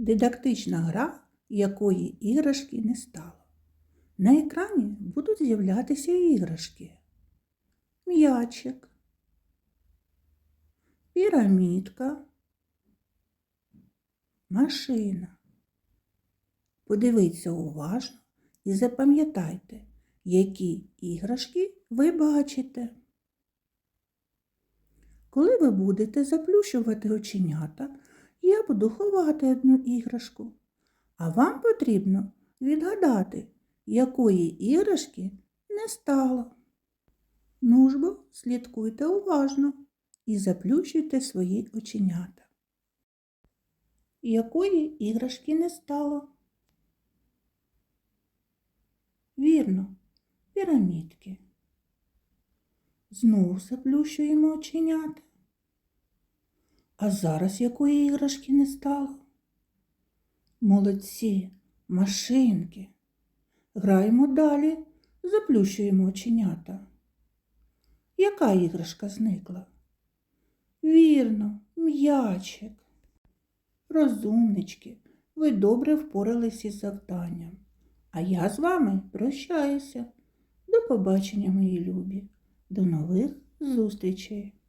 Дидактична гра, якої іграшки не стало. На екрані будуть з'являтися іграшки. М'ячик, пірамідка, машина. Подивіться уважно і запам'ятайте, які іграшки ви бачите. Коли ви будете заплющувати оченята, я буду ховати одну іграшку, а вам потрібно відгадати, якої іграшки не стало. Ну ж бо, слідкуйте уважно і заплющуйте свої оченята. Якої іграшки не стало? Вірно, пірамідки. Знову заплющуємо оченята. А зараз якої іграшки не стало? Молодці, машинки. Граємо далі, заплющуємо оченята. Яка іграшка зникла? Вірно, м'ячик. Розумнички, ви добре впоралися із завданням. А я з вами прощаюся. До побачення, мої любі. До нових зустрічей!